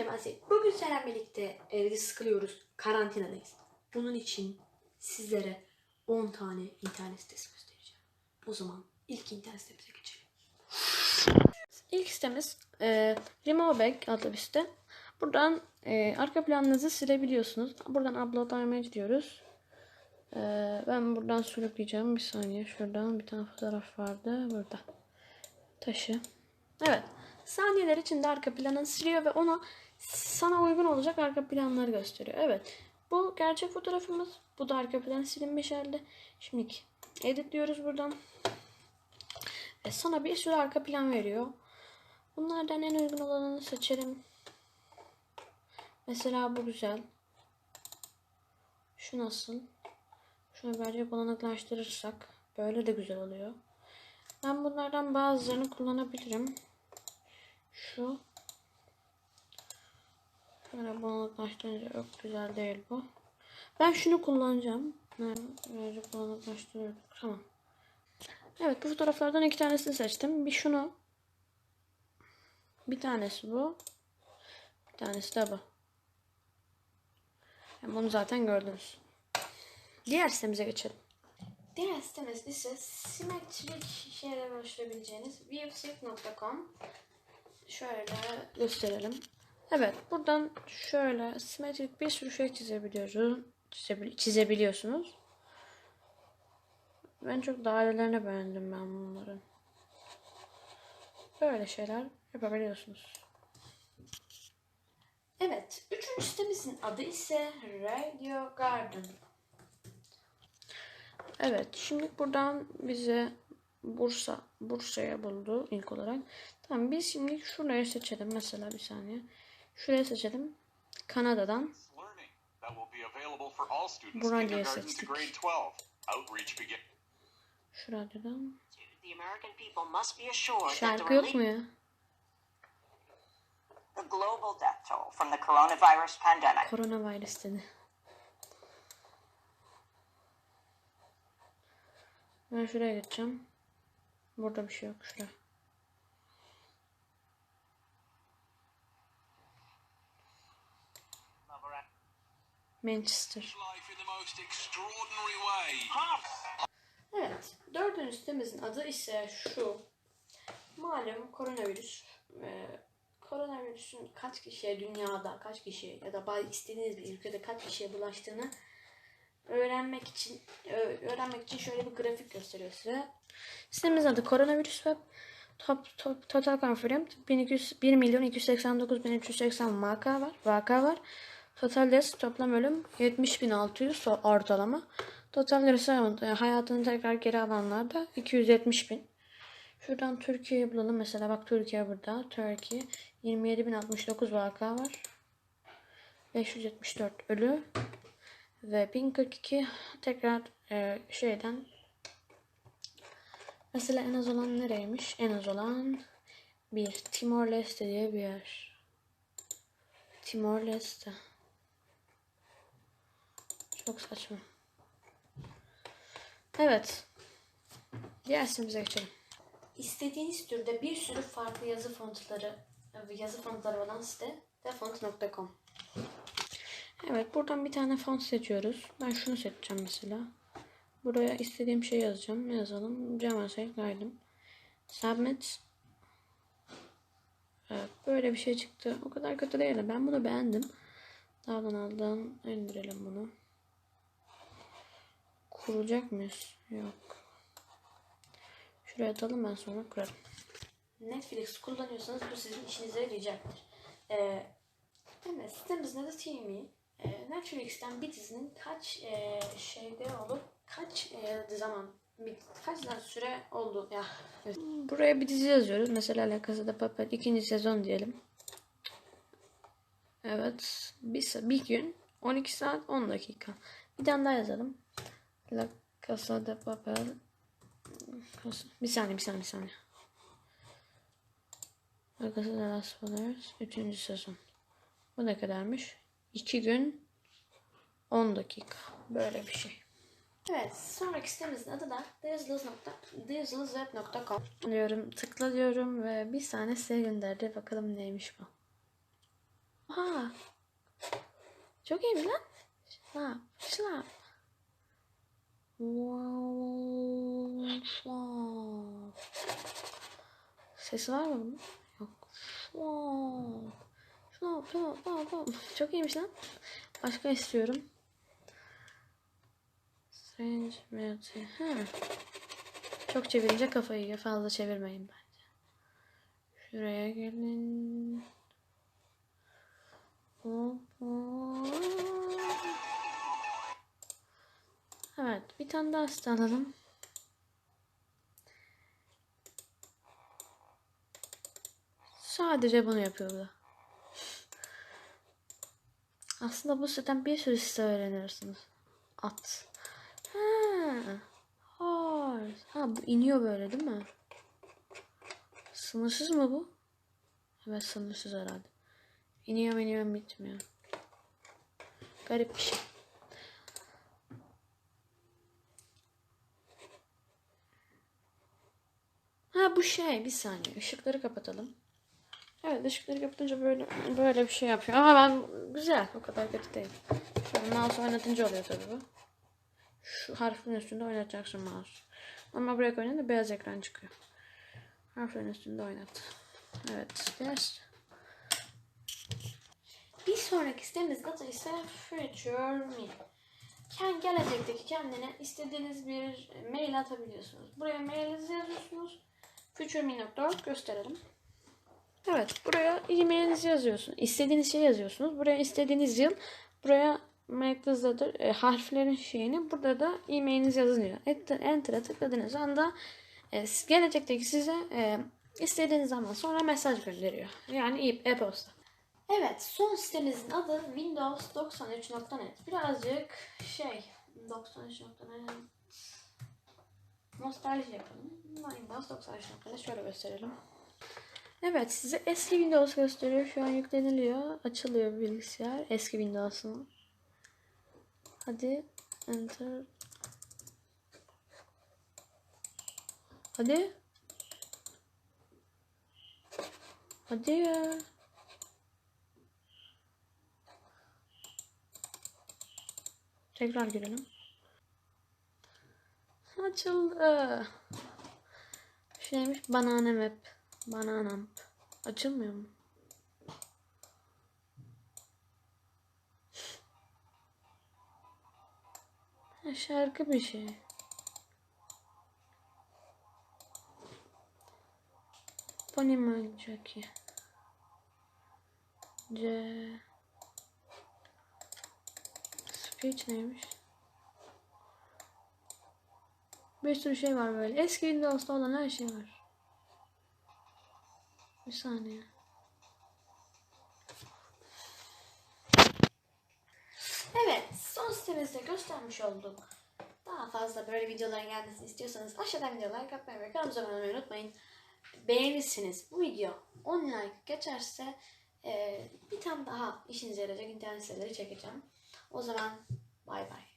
Merhaba. Bugün seninle birlikte evde sıkılıyoruz. Karantinadayız. Bunun için sizlere 10 tane internet sitesi göstereceğim. O zaman ilk internet sitemize geçelim. İlk sitemiz e, Removebag adlı bir site. Buradan e, arka planınızı silebiliyorsunuz. Buradan upload image diyoruz. E, ben buradan sürükleyeceğim. Bir saniye. Şuradan bir tane fotoğraf vardı. Burada. Taşı. Evet. Saniyeler içinde arka planını siliyor ve ona sana uygun olacak arka planları gösteriyor. Evet. Bu gerçek fotoğrafımız. Bu da arka plan silinmiş halde. Şimdi editliyoruz buradan. Ve sana bir sürü arka plan veriyor. Bunlardan en uygun olanını seçelim. Mesela bu güzel. Şu nasıl? Şunu böylece bulanıklaştırırsak böyle de güzel oluyor. Ben bunlardan bazılarını kullanabilirim. Şu. Şöyle bulanıklaştırınca yok güzel değil bu. Ben şunu kullanacağım. Böyle bulanıklaştırıyorduk. Tamam. Evet bu fotoğraflardan iki tanesini seçtim. Bir şunu. Bir tanesi bu. Bir tanesi de bu. Yani bunu zaten gördünüz. Diğer sitemize geçelim. Diğer sitemiz ise simetrik şeyler oluşturabileceğiniz viewsync.com Şöyle gösterelim. Evet buradan şöyle simetrik bir sürü şey çizebiliyoruz. Çizebil çizebiliyorsunuz. Ben çok dairelerine beğendim ben bunların. Böyle şeyler yapabiliyorsunuz. Evet. Üçüncü sitemizin adı ise Radio Garden. Evet. Şimdi buradan bize Bursa Bursa'ya buldu ilk olarak. Tamam biz şimdi şurayı seçelim mesela bir saniye. Şuraya seçelim. Kanada'dan. Kindergarten to seçtik. grade 12. Outreach begin. Şu radyodan. Şarkı yok mu ya? the global death toll from the coronavirus pandemic Koronavirüs dedi. Ben şuraya geçeceğim. Burada bir şey yok. Şuraya. Manchester. Evet. Dördüncü sitemizin adı ise şu. Malum koronavirüs. Ee, koronavirüsün kaç kişiye dünyada, kaç kişiye ya da istediğiniz bir ülkede kaç kişiye bulaştığını öğrenmek için öğrenmek için şöyle bir grafik gösteriyor size. Sitemizin adı koronavirüs web. Top, top, total confirmed 1200, 1 milyon 289 bin 380 vaka var. Vaka var. Total deaths toplam ölüm 70.600 so- ortalama. Total yani hayatını tekrar geri alanlar da 270 bin. Şuradan Türkiye'yi bulalım. Mesela bak Türkiye burada. Türkiye 27.069 vaka var. 574 ölü. Ve 1042 tekrar e, şeyden Mesela en az olan nereymiş? En az olan bir Timor Leste diye bir yer. Timor Leste. Çok saçma. Evet. Diğer sitemize geçelim. İstediğiniz türde bir sürü farklı yazı fontları yazı fontları olan site defont.com Evet buradan bir tane font seçiyoruz. Ben şunu seçeceğim mesela. Buraya istediğim şey yazacağım. Ne yazalım? Jamasek kaydım. Submit. Evet, böyle bir şey çıktı. O kadar kötü değil. Ben bunu beğendim. Dağdan aldan indirelim bunu. Kuracak mıyız? Yok. Şuraya atalım ben sonra kurarım. Netflix kullanıyorsanız bu sizin işinize yarayacaktır. Ee, evet sitemizin adı TV. Ee, Netflix'ten bir dizinin kaç e, şeyde olup kaç e, zaman bir, kaç süre oldu ya. Buraya bir dizi yazıyoruz. Mesela La Casa de Papel ikinci sezon diyelim. Evet. Bir, bir gün 12 saat 10 dakika. Bir tane daha yazalım. La Casa de Papel bir saniye bir saniye bir saniye. La Casa de las Flores 3. sezon. Bu ne kadarmış? 2 gün 10 dakika. Böyle bir şey. Evet, sonraki sitemizin adı da dizzlesweb.com diyorum, tıkla diyorum ve bir tane size gönderdi. Bakalım neymiş bu. Aha. Çok iyiymiş lan. Slap. Slap. Sesi var mı bunun? Yok. Slap. Slap. Slap. Slap. Çok iyiymiş lan. Başka istiyorum. Strange Beauty. Ha. Çok çevirince kafayı. Fazla çevirmeyin bence. Şuraya gelin. Hop, hop. Evet. Bir tane daha site alalım. Sadece bunu yapıyor bu da. Aslında bu siteden bir sürü site öğrenirsiniz. At. Ha. Horse. Ha bu iniyor böyle değil mi? Sınırsız mı bu? Evet sınırsız herhalde. İniyor iniyor bitmiyor. Garip bir şey. Ha bu şey bir saniye ışıkları kapatalım. Evet ışıkları kapatınca böyle böyle bir şey yapıyor. Ama ben güzel o kadar kötü değil. Şöyle mouse oynatınca oluyor tabii bu. Şu harfin üstünde oynatacaksın mouse. Ama buraya koyunca beyaz ekran çıkıyor. Harfin üstünde oynat. Evet. Yes. Bir sonraki sitemiz adı ise Future Me. Kend gelecekteki kendine istediğiniz bir mail atabiliyorsunuz. Buraya mailinizi yazıyorsunuz. futureme.org gösterelim. Evet, buraya e-mailinizi yazıyorsunuz. İstediğiniz şey yazıyorsunuz. Buraya istediğiniz yıl, buraya McDonald's'dadır e, harflerin şeyini. Burada da e-mailiniz yazılıyor. Enter- Enter'a tıkladığınız anda e, gelecekteki size e, istediğiniz zaman sonra mesaj gönderiyor. Yani e- e-posta. Evet, son sitemizin adı Windows 93.net. Birazcık şey, 93.net nostalji yapalım. Windows 93.net şöyle gösterelim. Evet, size eski Windows gösteriyor. Şu an yükleniliyor. Açılıyor bilgisayar. Eski Windows'un. Hadi enter. Hadi. Hadi ya. Tekrar girelim. Açıldı. Şeymiş banana map. Banana map. Açılmıyor mu? Şarkı bir şey. Pony mi Jackie? C. Speech neymiş? Bir sürü şey var böyle. Eski Windows'ta olan her şey var. Bir saniye. Evet, son sitemizde göstermiş olduk. Daha fazla böyle videoların gelmesini istiyorsanız aşağıdan videolar like atmayı ve kanalımıza abone olmayı unutmayın. Beğenirsiniz bu video 10 like geçerse e, bir tane daha işinize yarayacak internet siteleri çekeceğim. O zaman bay bay.